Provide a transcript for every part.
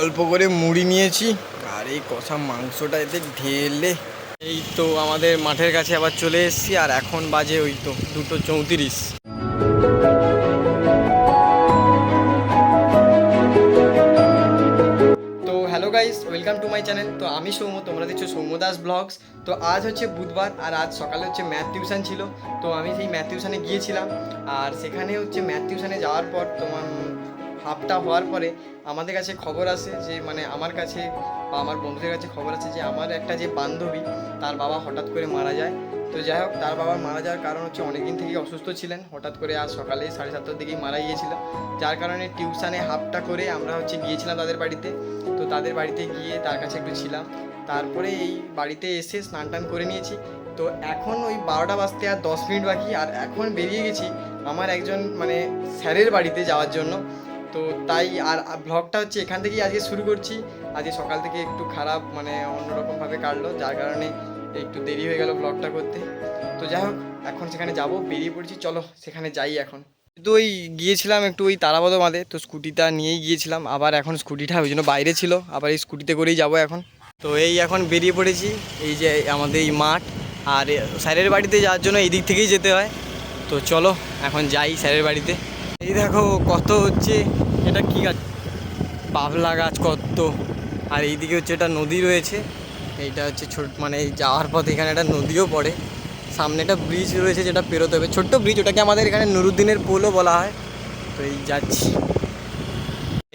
অল্প করে মুড়ি নিয়েছি। আর এই কষা মাংসটা এতে ঢেলে। এই তো আমাদের মাঠের কাছে আবার চলে এসেছি, আর এখন বাজে ওই তো দুটো চৌত্রিশ। Guys, welcome to my channel. তো আমি সৌম্য, তোমরা দেখছ সৌম্য দাস ব্লগস। তো আজ হচ্ছে বুধবার, আর আজ সকালে হচ্ছে ম্যাথ টিউশন ছিল। তো আমি সেই ম্যাথ টিউশনে গিয়েছিলাম, আর সেখানে হচ্ছে ম্যাথ টিউশনে যাওয়ার পর তোমার হাফটা হওয়ার পরে আমাদের কাছে খবর আসে যে মানে আমার কাছে বা আমার বন্ধুদের কাছে খবর আছে যে, আমার একটা যে বান্ধবী, তার বাবা হঠাৎ করে মারা যায়। তো যাই হোক, তার বাবা মারা যাওয়ার কারণ হচ্ছে অনেকদিন থেকেই অসুস্থ ছিলেন। হঠাৎ করে আজ সকালে সাড়ে সাতটার দিকেই মারা গিয়েছিল। যার কারণে টিউশানে হাফটা করে আমরা হচ্ছে গিয়েছিলাম তাদের বাড়িতে। তো তাদের বাড়িতে গিয়ে তার কাছে একটু ছিলাম। তারপরে এই বাড়িতে এসে স্নান টান করে নিয়েছি। তো এখন ওই বারোটা বাজতে আর দশ মিনিট বাকি। আর এখন বেরিয়ে গেছি আমার একজন মানে স্যারের বাড়িতে যাওয়ার জন্য। তো তাই আর ব্লগটা হচ্ছে এখান থেকেই আজকে শুরু করছি। আজকে সকাল থেকে একটু খারাপ মানে অন্যরকমভাবে কাটলো, যার কারণে একটু দেরি হয়ে গেল ব্লগটা করতে। তো যাই হোক, এখন সেখানে যাব, বেরিয়ে পড়েছি, চলো সেখানে যাই এখন। তো ওই গিয়েছিলাম একটু ওই তারাবাদ বাঁধে, তো স্কুটিটা নিয়েই গিয়েছিলাম, আবার এখন স্কুটিটা ওই জন্য বাইরে ছিল, আবার এই স্কুটিতে করেই যাব এখন। তো এই এখন বেরিয়ে পড়েছি, এই যে আমাদের এই মাঠ, আর স্যারের বাড়িতে যাওয়ার জন্য এই দিক থেকেই যেতে হয়। তো চলো, এখন যাই স্যারের বাড়িতে। এই দেখো, কত হচ্ছে এটা কি গাছ? পাবলা গাছ কত আর এইদিকে হচ্ছে এটা নদী রয়েছে। এইটা হচ্ছে ছোট মানে যাওয়ার পথে এখানে একটা নদীও পড়ে। সামনে একটা ব্রিজ রয়েছে যেটা পেরোতে হবে। ছোট্ট ব্রিজ ওটাকে আমাদের এখানে নুরুদ্দিনের পোলও বলা হয়। তো এই যাচ্ছি।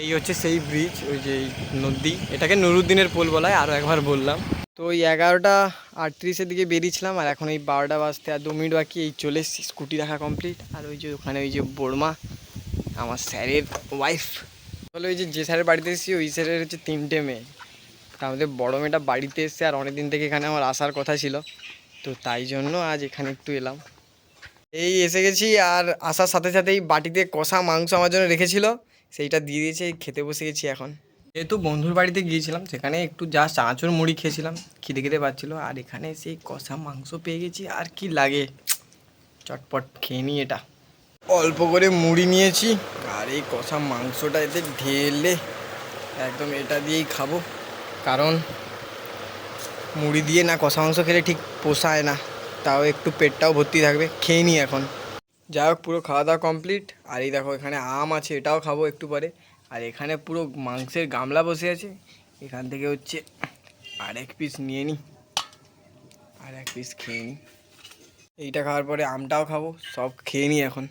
এই হচ্ছে সেই ব্রিজ ওই যে নদী। এটাকে নুরুদ্দিনের পোল বলা হয় আরও একবার বললাম। তো ওই এগারোটা আটত্রিশের দিকে বেরিয়েছিলাম, আর এখন এই বারোটা বাজতে আর দু মিনিট বাকি। এই চলে এসেছি, স্কুটি রাখা কমপ্লিট আর ওই যে ওখানে ওই যে বড়মা আমার স্যারের ওয়াইফ বলে ওই যে স্যারের বাড়িতে এসেছি, ওই স্যারের হচ্ছে তিনটে মেয়ে। তা আমাদের বড় মেয়েটা বাড়িতে এসছে আর অনেক দিন থেকে এখানে আমার আসার কথা ছিল। তো তাই জন্য আজ এখানে একটু এলাম। এই এসে গেছি আর আসার সাথে সাথেই বাটিতে কষা মাংস আমার জন্য রেখেছিল। সেইটা দিয়ে দিয়েছে, খেতে বসে গেছি এখন। যেহেতু বন্ধুর বাড়িতে গিয়েছিলাম, সেখানে একটু যা চাঁচর মুড়ি খেয়েছিলাম। খিদে খিদে পাচ্ছিলো। আর এখানে সেই কষা মাংস পেয়ে গেছি। আর কি লাগে? চটপট খেয়ে নিই এটা। অল্প করে মুড়ি নিয়েছি। আর এই কষা মাংসটা এতে ঢেলে একদম এটা দিয়েই খাব। কারণ মুড়ি দিয়ে না কষা মাংস খেলে ঠিক পোষায় না। তাও একটু পেটটাও ভর্তি থাকবে। খেয়ে নিই এখন। যাই হোক, পুরো খাওয়া দাওয়া কমপ্লিট। আর এই দেখো, এখানে আম আছে, এটাও খাব একটু পরে। আর এখানে পুরো মাংসের গামলা বসে আছে। এখান থেকে হচ্ছে আর এক পিস নিয়ে নিই আর এক পিস খেয়ে নিই এইটা খাওয়ার পরে আমটাও খাব। সব খেয়ে নিই এখন।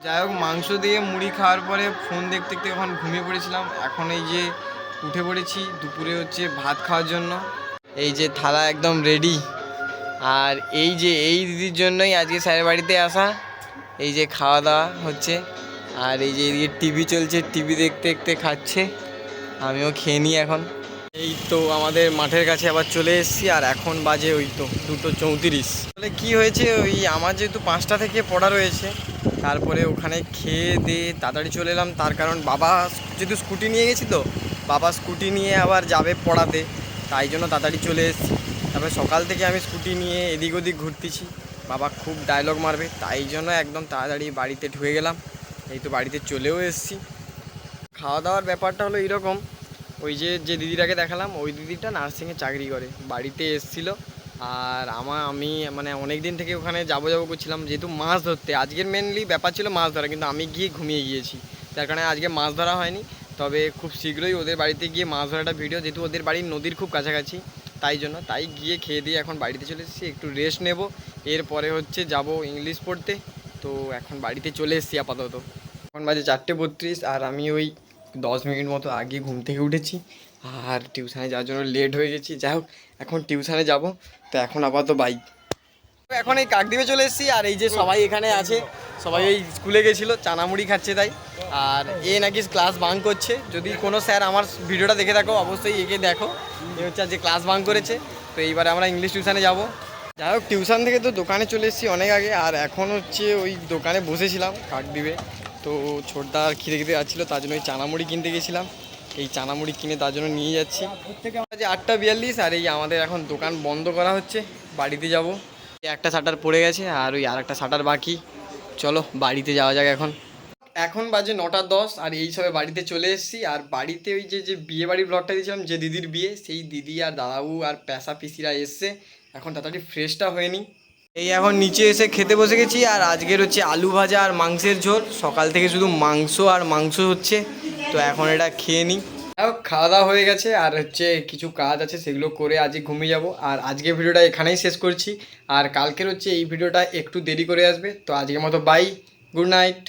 যাই হোক, মাংস দিয়ে মুড়ি খাওয়ার পরে ফোন দেখতে দেখতে এখন ঘুমিয়ে পড়েছিলাম। এখন এই যে উঠে পড়েছি, দুপুরে হচ্ছে ভাত খাওয়ার জন্য। এই যে থালা একদম রেডি আর এই যে এই দিদির জন্যই আজকে স্যারের বাড়িতে আসা। এই যে খাওয়া দাওয়া হচ্ছে। আর এই যে এদিকে টিভি চলছে টিভি দেখতে দেখতে খাচ্ছে। আমিও খেয়ে নিই এখন। এই তো আমাদের মাঠের কাছে আবার চলে এসেছি, আর এখন বাজে ওই তো দুটো চৌত্রিশ। তাহলে কী হয়েছে, ওই আমার যেহেতু পাঁচটা থেকে পড়া রয়েছে, তারপরে ওখানে খেয়ে দিয়ে তাড়াতাড়ি চলে এলাম। তার কারণ বাবা যেহেতু স্কুটি নিয়ে গেছি তো, বাবা স্কুটি নিয়ে আবার যাবে পড়াতে, তাই জন্য তাড়াতাড়ি চলে এসেছি। তারপরে সকাল থেকে আমি স্কুটি নিয়ে এদিক ওদিক ঘুরতেছি, বাবা খুব ডায়লগ মারবে, তাই জন্য একদম তাড়াতাড়ি বাড়িতে ঢুকে গেলাম। এই তো বাড়িতে চলেও এসেছি। খাওয়া দাওয়ার ব্যাপারটা হলো এইরকম ওই যে যে দিদিটাকে দেখালাম, ওই দিদিটা নার্সিংয়ে চাকরি করে, বাড়িতে এসেছিল। আর আমার আমি মানে অনেক দিন থেকে ওখানে যাব যাব করছিলাম, যেহেতু মাছ ধরতে। আজকের মেনলি ব্যাপার ছিল মাছ ধরা, কিন্তু আমি গিয়ে ঘুমিয়ে গিয়েছি। যার কারণে আজকে মাছ ধরা হয়নি। তবে খুব শীঘ্রই ওদের বাড়িতে গিয়ে মাছ ধরাটা ভিডিও যেহেতু ওদের বাড়ির নদীর খুব কাছাকাছি, তাই জন্য তাই গিয়ে খেয়ে দিয়ে এখন বাড়িতে চলে এসেছি। একটু রেস্ট নেব। এরপরে হচ্ছে যাব ইংলিশ পড়তে। তো এখন বাড়িতে চলে এসেছি আপাতত। এখন বাজে চারটে বত্রিশ, আর আমি ওই দশ মিনিট মতো আগে ঘুম থেকে উঠেছি। আর টিউশানে যাওয়ার জন্য লেট হয়ে গেছি। যাই হোক, এখন টিউশানে যাব। তো এখন আপাতত বাইক এখন এই কাকদ্বীপে চলে এসেছি আর এই যে সবাই এখানে আছে, সবাই এই স্কুলে গেছিল, চানামুড়ি খাচ্ছে তাই। আর এ নাকি ক্লাস বাং করছে। যদি কোনো স্যার আমার ভিডিওটা দেখে থাকো, অবশ্যই একে দেখো। এ হচ্ছে যে ক্লাস বাং করেছে। তো এইবারে আমরা ইংলিশ টিউশানে যাব। যাই হোক টিউশন থেকে তো দোকানে চলে এসেছি অনেক আগে। আর এখন হচ্ছে ওই দোকানে বসেছিলাম কাকদ্বীপে। তো ছোটদা খিদে খিদে যাচ্ছিল, তার জন্য ওই চানামুড়ি কিনতে গেছিলাম। এই চানামুড়ি কিনে তার জন্য নিয়ে যাচ্ছি। যে আটটা বিয়াল্লিশ আর এই আমাদের এখন দোকান বন্ধ করা হচ্ছে, বাড়িতে যাব। একটা শাটার পড়ে গেছে আর ওই আর একটা শাটার বাকি। চলো, বাড়িতে যাওয়া যাক এখন। এখন বাজে নটা দশ আর এই সবে বাড়িতে চলে এসেছি। আর বাড়িতে ওই যে যে বিয়ে বাড়ির ব্লগটা দিয়েছিলাম, যে দিদির বিয়ে, সেই দিদি আর দাদাবু আর পেশা পিসিরা এসছে। এখন তাড়াতাড়ি ফ্রেশটা হয়নি এই এখন নিচে এসে খেতে বসে গেছি আর আজকের হচ্ছে আলু ভাজা আর মাংসের ঝোল। সকাল থেকে শুধু মাংস আর মাংস হচ্ছে, তো এখন এটা খেয়ে নিই। খাওয়া দাওয়া হয়ে গেছে আর হচ্ছে কিছু কাজ আছে, সেগুলো করে আজকে ঘুমিয়ে যাব। আর আজকে ভিডিওটা এখানেই শেষ করছি। আর কালকের হচ্ছে এই ভিডিওটা একটু দেরি করে আসবে, তো আজকের মতো বাই গুড নাইট